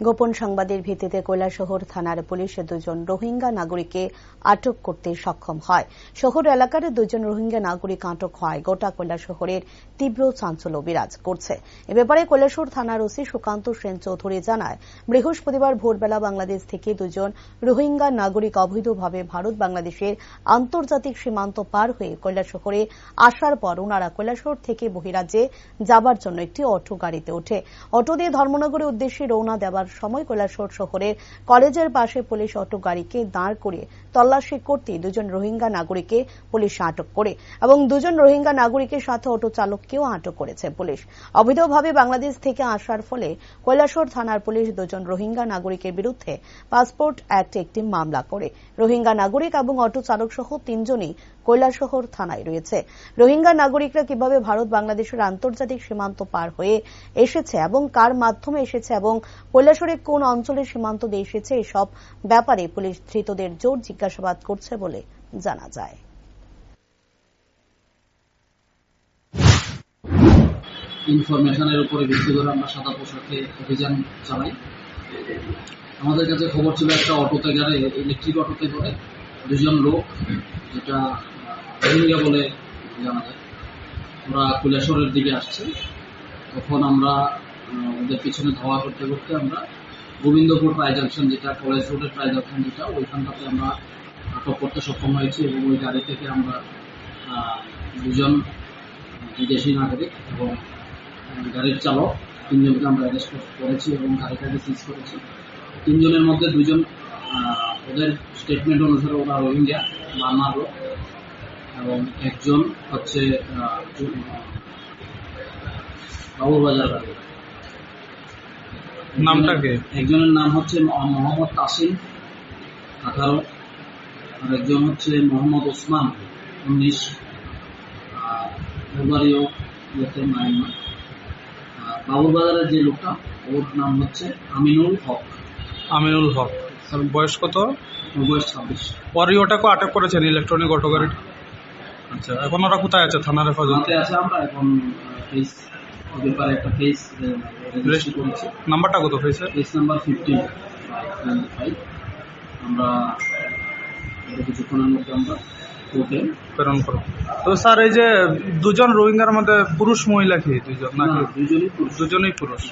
গোপন সংবাদের ভিত্তিতে কৈলাসহর থানার পুলিশ দুজন রোহিঙ্গা নাগরিককে আটক করতে সক্ষম হয়। শহর এলাকার দুজন রোহিঙ্গা নাগরিক আটক হয়। গোটা কৈলাসহরের তীব্র চাঞ্চল্য বিরাজ করছে। এ ব্যাপারে কৈলাসহর থানার ওসি সুকান্ত সেন চৌধুরী জানায়, বৃহস্পতিবার ভোরবেলা বাংলাদেশ থেকে দুজন রোহিঙ্গা নাগরিক অবৈধভাবে ভারত বাংলাদেশের আন্তর্জাতিক সীমান্ত পার হয়ে কৈলাসহরে আসার পর ওনারা কৈলাসহর থেকে বহিরাজ্যে যাবার জন্য একটি অটো গাড়িতে ওঠে। অটো দিয়ে ধর্মনগরের উদ্দেশ্যে রওনা দেওয়ার সময় কৈলাসহর শহরের কলেজের পাশে পুলিশ অটো গাড়িকে দাঁড় করিয়ে তল্লাশি করতে দুজন রোহিঙ্গা নাগরিককে পুলিশ আটক করে এবং দুজন রোহিঙ্গা নাগরিকের সাথে অটো চালককেও আটক করেছে পুলিশ। অবৈধভাবে বাংলাদেশ থেকে আসার ফলে কৈলাসহর থানার পুলিশ দুজন রোহিঙ্গা নাগরিকের বিরুদ্ধে পাসপোর্ট অ্যাক্টে একটি মামলা করে। রোহিঙ্গা নাগরিক এবং অটো চালক সহ তিনজনই কৈলাসহর থানায় রয়েছে। রোহিঙ্গা নাগরিকরা কীভাবে ভারত বাংলাদেশের আন্তর্জাতিক সীমান্ত পার হয়ে এসেছে এবং কার মাধ্যমে এসেছে এবং কৈলাসহরে কোন অঞ্চলের সীমান্ত দিয়ে এসেছে এসব ব্যাপারে পুলিশ ধৃতদের জোর জিজ্ঞাসাবাদ করছে বলে জানা যায়। ইনফরমেশনের উপরে ভিত্তি করে আমরা সাদা পোশাকে অভিযান চালাই। আমাদের কাছে খবর ছিল একটা অটোতে গেলে, ইলেকট্রিক অটোতে করে দুজন লোক, যেটা রোহিঙ্গা বলে জানা যায়। ওরা দিকে আসছে। তখন আমরা ওদের পিছনে ধাওয়া করতে করতে আমরা গোবিন্দপুর জাংশন যেটা কলেজ রোডের ট্রাই জাংশন যেটা, ওইখানটাতে আমরা আটক করতে সক্ষম হয়েছি এবং ওই গাড়ি থেকে আমরা দুজন বিদেশি নাগরিক এবং গাড়ির চালক তিনজনকে আমরা অ্যারেস্ট করেছি এবং গাড়িটাকে সিজ করেছি। তিনজনের মধ্যে দুজন ওদের স্টেটমেন্ট অনুসারে ওরা রোহিঙ্গা মারমার লোক এবং একজন হচ্ছে বাবুরবাজার বাড়ি। নামটা কে? একজনের নাম হচ্ছে মহ- মোহাম্মদ তাসিম আঠারো আর একজন হচ্ছে মোহাম্মদ ওসমান উনিশ আর বাড়িও ইয়েতে মায়ানমার। আর বাবুরবাজারের যে লোকটা ওর নাম হচ্ছে আমিনুল হক। আমিনুল হক। তার বয়স কত? বয়স ছাব্বিশ। পরে ওটাকে আটক করেছেন ইলেকট্রনিক অটো গাড়ি আচ্ছা এখন ওরা কোথায় আছে? থানার হেফাজতে? আছে আমরা এখন ফেস ওর একটা ফেস রেজিস্ট্রি করেছি। নাম্বারটা কত হয়েছে কেস নাম্বার ফিফটিন ফাইভ আমরা কিছুক্ষণের মধ্যে আমরা প্রেরণ করো। তো স্যার এই যে দুজন রোহিঙ্গার মধ্যে পুরুষ মহিলা কি? দুজন নাকি দুজনই পুরুষ। দুজনেই পুরুষ।